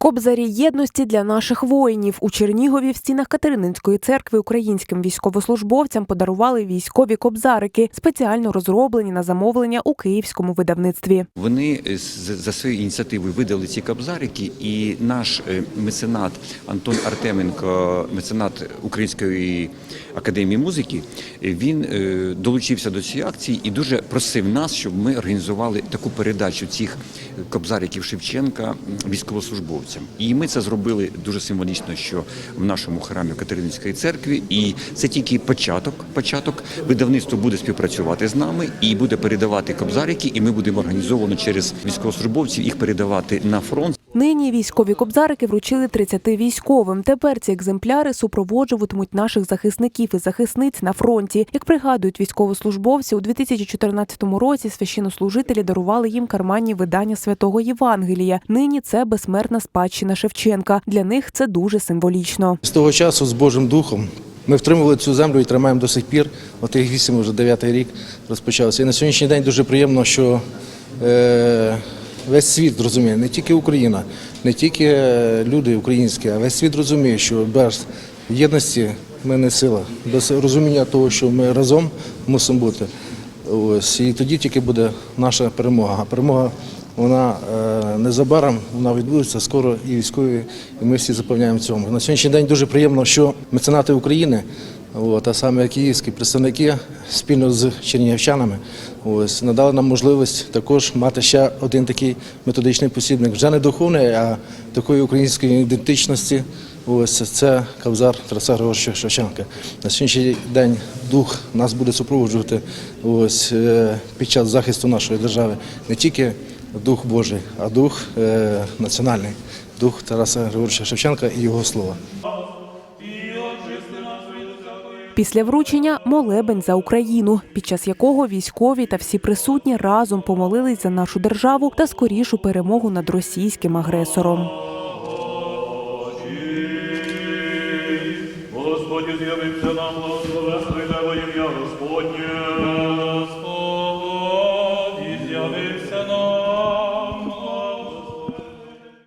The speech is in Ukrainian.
Кобзарі єдності для наших воїнів у Чернігові в стінах Катерининської церкви українським військовослужбовцям подарували військові кобзарики, спеціально розроблені на замовлення у київському видавництві. Вони е, за своєю ініціативою видали ці кобзарики, і наш е, меценат Антон Артеменко, меценат Української академії музики, е, він долучився до цієї акції і дуже просив нас, щоб ми організували таку передачу цих кобзариків Шевченка м, військовослужбовцям. І ми це зробили дуже символічно, що в нашому храмі Катерининської церкви. І це тільки початок. Початок видавництво буде співпрацювати з нами і буде передавати кобзарики, і ми будемо організовано через військовослужбовців їх передавати на фронт. Нині військові кобзарики вручили 30 військовим. Тепер ці екземпляри супроводжуватимуть наших захисників і захисниць на фронті. Як пригадують військовослужбовці, у 2014 році священнослужителі дарували їм карманні видання святого Євангелія. Нині це безсмертна спадщина Шевченка. Для них це дуже символічно. З того часу з Божим Духом ми втримували цю землю і тримаємо до сих пір. Отих вісім, вже дев'ятий рік розпочався. І на сьогоднішній день дуже приємно, що е, весь світ розуміє, не тільки Україна, не тільки е, люди українські, а весь світ розуміє, що без єдності ми не сила, без розуміння того, що ми разом мусимо бути. Ось і тоді тільки буде наша перемога. А перемога вона е, незабаром вона відбудеться скоро і військові, і ми всі запевняємо цьому. На сьогоднішній день дуже приємно, що меценати України, от, а саме київські представники спільно з чернігівчанами, ось надали нам можливість також мати ще один такий методичний посібник, вже не духовний, а такої української ідентичності. Ось це Кавзар Тараса Григоровича Шевченка. На сьогоднішній день дух нас буде супроводжувати ось е, під час захисту нашої держави не тільки дух Божий, а дух е, національний, дух Тараса Григоровича Шевченка і його слова. Після вручення молебень за Україну, під час якого військові та всі присутні разом помолились за нашу державу та скорішу перемогу над російським агресором. Господь з'явився нам, благословенство, і во ім'я Господнє.